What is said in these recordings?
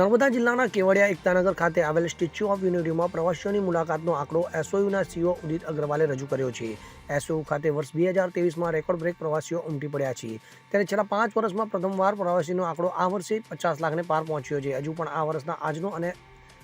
નર્મદા જિલ્લાના કેવડિયા એકતાનગર ખાતે આવેલ સ્ટેચ્યુ ઓફ યુનિટીમાં પ્રવાસીઓની મુલાકાતનો આંકડો એસઓયુના સીઓ ઉદિત અગ્રવાલે રજૂ કર્યો છે. એસઓયુ ખાતે વર્ષ બે હજાર તેવીસમાં રેકોર્ડ બ્રેક પ્રવાસીઓ ઉમટી પડ્યા છે. ત્યારે છેલ્લા પાંચ વર્ષમાં પ્રથમવાર પ્રવાસીનો આંકડો આ વર્ષે પચાસ લાખને પાર પહોંચ્યો છે. હજુ પણ આ વર્ષના આજનો અને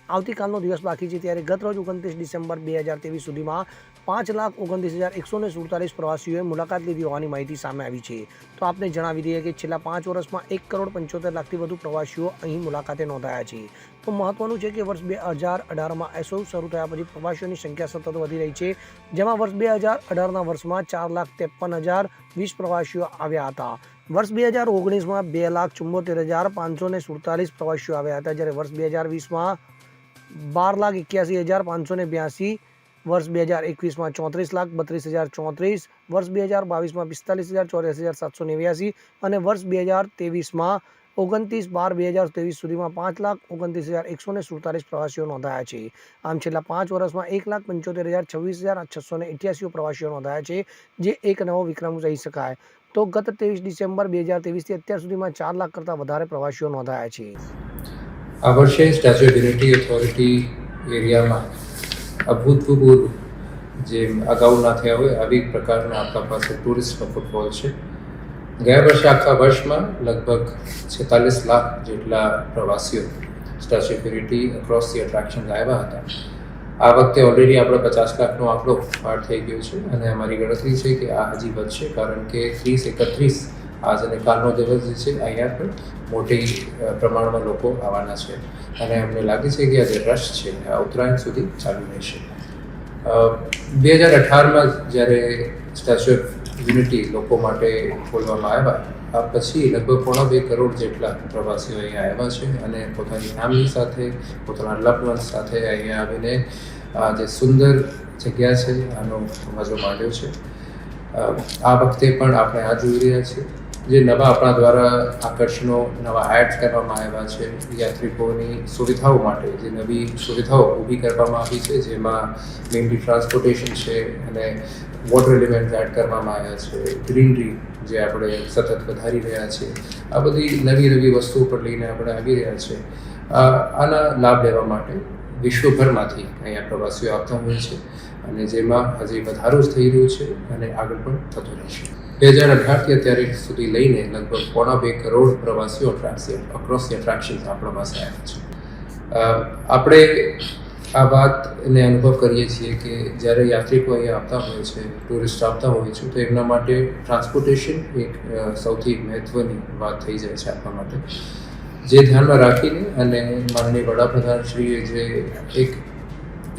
આવતીકાલનો દિવસ બાકી છે. ત્યારે ગત રોજ ઓગણત્રીસ ડિસેમ્બર બે હજાર તેવીસ સુધીમાં પાંચ લાખ ઓગણત્રીસ હજાર એકસો ને સુડતાલીસ પ્રવાસીઓએ મુલાકાત લીધી હોવાની માહિતી સામે આવી છે. તો આપને જણાવી દઈએ કે છેલ્લા પાંચ વર્ષમાં એક કરોડ પંચોતેર લાખથી વધુ પ્રવાસીઓ અહીં મુલાકાતે નોંધાયા છે. તો મહત્વનું છે કે વર્ષ બે હજાર અઢારમાં એસઓ શરૂ થયા પછી પ્રવાસીઓની સંખ્યા સતત વધી રહી છે, જેમાં વર્ષ બે હજાર અઢારના વર્ષમાં ચાર લાખ ત્રેપન હજાર વીસ પ્રવાસીઓ આવ્યા હતા. વર્ષ બે હજાર ઓગણીસમાં બે લાખ ચુંમોતેર હજાર પાંચસો ને સુડતાલીસ પ્રવાસીઓ આવ્યા હતા, જ્યારે વર્ષ બે હજાર વીસમાં બાર લાખ એક્યાસી હજાર પાંચસો ને બ્યાસી વર્ષ બે હજાર એકવીસમાં ચોત્રીસ લાખ બત્રીસ હજાર ચોત્રીસ, વર્ષ બે હજાર બાવીસમાં પિસ્તાલીસ હજાર ચોર્યાસી હજાર સાતસો નેવ્યાસી અને વર્ષ બે હજાર ત્રેવીસમાં ઓગણત્રીસ બાર બે હજાર ત્રેવીસ સુધીમાં પાંચ લાખ ઓગણત્રીસ હજાર એકસો ને સુડતાલીસ પ્રવાસીઓ નોંધાયા છે. આમ છેલ્લા પાંચ વર્ષમાં એક લાખ પંચોતેર હજાર છવ્વીસ હજાર છસો ને એઠ્યાસીઓ પ્રવાસીઓ નોંધાયા છે, જે એક નવો વિક્રમ કહી શકાય. તો ગત ત્રેવીસ ડિસેમ્બર બે હજાર ત્રેવીસથી અત્યાર સુધીમાં ચાર લાખ કરતાં વધારે પ્રવાસીઓ નોંધાયા છે. આ વર્ષે સ્ટેચ્યુ ઓફ યુનિટી ઓથોરિટી એરિયામાં અભૂતપૂર્વ જે અગાઉ ના થયા હોય, આવી પ્રકારના આપણા પાસે ટુરિસ્ટનો ફૂટફોલ છે. ગયા વર્ષે આખા વર્ષમાં લગભગ છેતાલીસ લાખ જેટલા પ્રવાસીઓ statue of across the attraction આવ્યા હતા. આ વખતે ઓલરેડી આપણે પચાસ લાખનો આંકડો પાર થઈ ગયો છે અને અમારી ગણતરી છે કે આ હજી વધશે, કારણ કે ત્રીસ એકત્રીસ આજ અને કાલનો દિવસ જે છે, અહીંયા પણ મોટી પ્રમાણમાં લોકો આવવાના છે. અને અમને લાગે છે કે આ જે રશ છે. આ ઉત્તરાયણ સુધી ચાલુ રહેશે. બે હજાર અઢારમાં જ્યારે સ્ટેચ્યુ ઓફ યુનિટી લોકો માટે ખોલવામાં આવ્યા, આ પછી લગભગ પોણા બે કરોડ જેટલા પ્રવાસીઓ અહીંયા આવ્યા છે અને પોતાની ફેમિલી સાથે, પોતાના લગ્ન સાથે અહીંયા આવીને આ જે સુંદર જગ્યા છે, આનો મજો માંડ્યો છે. આ વખતે પણ આપણે આ જોઈ રહ્યા છીએ. જે નવા આપણા દ્વારા આકર્ષણો નવા એડ કરવામાં આવ્યા છે, યાત્રિકોની સુવિધાઓ માટે, જે નવી સુવિધાઓ ઊભી કરવામાં આવી છે, જેમાં મેઇનલી ટ્રાન્સપોર્ટેશન છે અને વોટર એલિમેન્ટ એડ કરવામાં આવ્યા છે ગ્રીનરી જે આપણે સતત વધારી રહ્યા છીએ, આ બધી નવી નવી વસ્તુઓ પર લઈને આપણે આવી રહ્યા છે આના લાભ લેવા માટે વિશ્વભરમાંથી અહીંયા પ્રવાસીઓ આવતા હોય છે અને જેમાં હજી વધારો જ થઈ રહ્યો છે અને આગળ પણ થતો રહેશે. બે હજાર અઢારથી અત્યારે સુધી લઈને લગભગ પોણા બે કરોડ પ્રવાસીઓ અટ્રાક્શન અક્રોસ ધી એટ્રેક્શન્સ આપણા પાસે આવ્યા છે. આપણે આ વાતને અનુભવ કરીએ છીએ કે જ્યારે યાત્રિકો અહીંયા આવતા હોય છે ટુરિસ્ટ આવતા હોય છે, તો એમના માટે ટ્રાન્સપોર્ટેશન એક સૌથી મહત્ત્વની વાત થઈ જાય છે આપણા માટે. જે ધ્યાનમાં રાખીને અને માનનીય વડાપ્રધાનશ્રીએ જે એક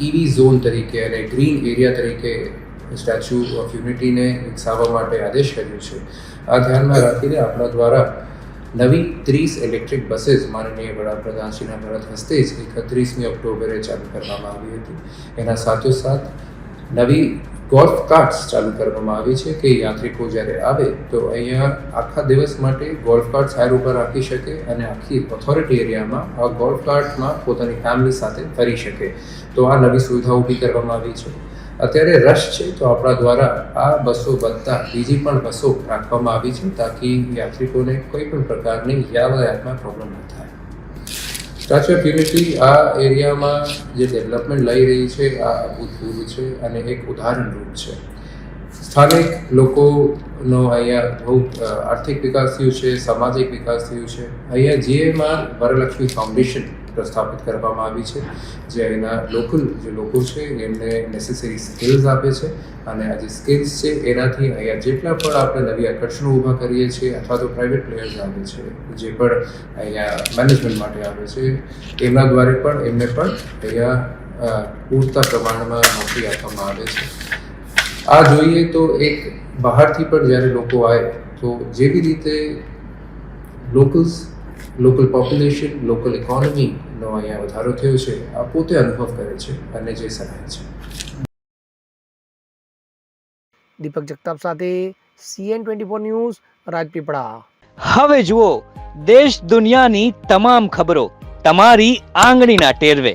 ઇવી ઝોન તરીકે અને ગ્રીન એરિયા તરીકે સ્ટેચ્યુ ઓફ યુનિટીને વિકસાવવા માટે આદેશ કર્યો છે. આ ધ્યાનમાં રાખીને આપણા દ્વારા નવી ત્રીસ ઇલેક્ટ્રિક બસીસ માનનીય વડાપ્રધાનશ્રીના ભરત હસ્તે જ એકત્રીસમી ઓક્ટોબરે ચાલુ કરવામાં આવી હતી. એના સાથોસાથ નવી ગોલ્ફ કાર્ટ્સ ચાલુ કરવામાં આવી છે કે યાત્રિકો જ્યારે આવે તો અહીંયા આખા દિવસ માટે ગોલ્ફ કાર્ટ સાઈડ ઉપર રાખી શકે અને આખી ઓથોરિટી એરિયામાં આ ગોલ્ફ કાર્ટમાં પોતાની ફેમિલી સાથે ફરી શકે. તો આ નવી સુવિધા ઊભી કરવામાં આવી છે. અત્યારે રશ છે તો આપણા દ્વારા આ બસો બનતા બીજી પણ બસો રાખવામાં આવી છે તાકી યાત્રિકોને કોઈ પણ પ્રકારની યાતાયાતમાં પ્રોબ્લેમ ન થાય. સ્ટેચ્યુ ઓફ યુનિટી આ એરિયામાં જે ડેવલપમેન્ટ લઈ રહી છે, આ અભૂતપૂર્વ છે અને એક ઉદાહરણરૂપ છે. સ્થાનિક લોકોનો અહીંયા બહુ આર્થિક વિકાસ થયું છે, સામાજિક વિકાસ થયું છે. અહીંયા જીએમાં વરલક્ષ્મી ફાઉન્ડેશન પ્રસ્થાપિત કરવામાં આવી છે, જે અહીંના લોકલ જે લોકો છે, એમને નેસેસરી સ્કિલ્સ આપે છે અને આ જે સ્કિલ્સ છે, એનાથી અહીંયા જેટલા પણ આપણે નવી આકર્ષણો ઊભા કરીએ છીએ અથવા તો પ્રાઇવેટ પ્લેયર્સ આવે છે, જે પણ અહીંયા મેનેજમેન્ટ માટે આવે છે એમના દ્વારા પણ એમને પણ અહીંયા પૂરતા પ્રમાણમાં નોકરી આપવામાં આવે છે. આ જોઈએ તો એક બહારથી પણ જ્યારે લોકો આવે તો જેવી રીતે લોકલ્સ લોકલ પોપ્યુલેશન લોકલ ઇકોનોમીનો અહીંયા વધારો થયો છે આ પોતે અનુભવ કરે છે અને જે સરાહે છે. દીપક જગતાપ સાથે CN twenty four news Rajpipla. હવે જુઓ દેશ દુનિયાની તમામ ખબરો તમારી આંગળીના ટેરવે.